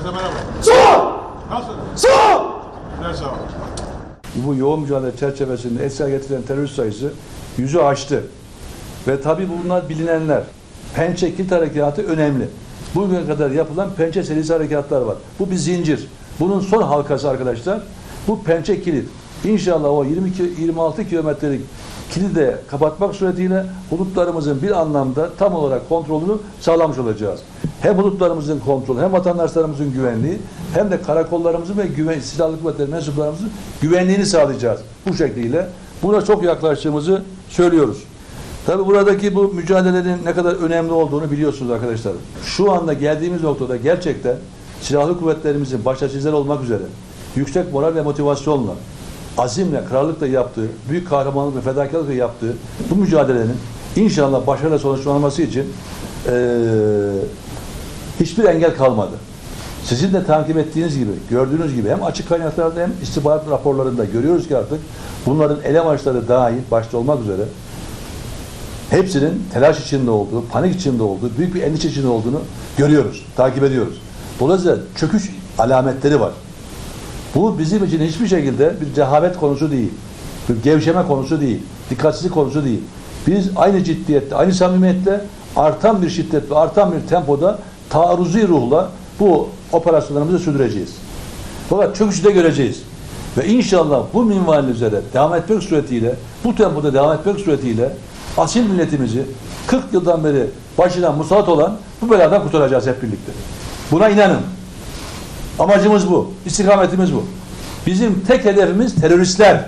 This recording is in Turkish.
Herkese merhaba. Sol! Nasılsın? Sol! Ne sağ ol. Bu yoğun mücadele çerçevesinde esir getirilen terörist sayısı yüzü aştı. Ve tabi bunlar bilinenler. Pençe kilit harekatı önemli. Bugüne kadar yapılan pençe serisi harekatlar var. Bu bir zincir. Bunun son halkası arkadaşlar bu pençe kilit. İnşallah o 22 26 kilometrelik kilidi de kapatmak suretiyle hudutlarımızın bir anlamda tam olarak kontrolünü sağlamış olacağız. Hem hudutlarımızın kontrolü, hem vatandaşlarımızın güvenliği, hem de karakollarımızın ve güven, silahlı kuvvetler mensuplarımızın güvenliğini sağlayacağız. Bu şekliyle buna çok yaklaştığımızı söylüyoruz. Tabi buradaki bu mücadelenin ne kadar önemli olduğunu biliyorsunuz arkadaşlar. Şu anda geldiğimiz noktada gerçekten silahlı kuvvetlerimizin başta sizler olmak üzere yüksek moral ve motivasyonla, azimle, kararlılıkla yaptığı, büyük kahramanlık ve fedakarlıkla yaptığı bu mücadelenin inşallah başarıyla sonuçlanması için eee, hiçbir engel kalmadı. Sizin de takip ettiğiniz gibi, gördüğünüz gibi hem açık kaynaklarda hem istihbarat raporlarında görüyoruz ki artık bunların elemançları dahil başta olmak üzere hepsinin telaş içinde olduğu, panik içinde olduğu, büyük bir endişe içinde olduğunu görüyoruz, takip ediyoruz. Dolayısıyla çöküş alametleri var. Bu bizim için hiçbir şekilde bir cehalet konusu değil, bir gevşeme konusu değil, dikkatsizlik konusu değil. Biz aynı ciddiyette, aynı samimiyetle artan bir şiddetle, artan bir tempoda taarruzi ruhla bu operasyonlarımızı sürdüreceğiz. Fakat çöküşü de göreceğiz. Ve inşallah bu minvalin üzere devam etmek suretiyle, bu tempoda devam etmek suretiyle asil milletimizi 40 yıldan beri başına musallat olan bu beladan kurtaracağız hep birlikte. Buna inanın. Amacımız bu. istikametimiz bu. Bizim tek hedefimiz teröristler.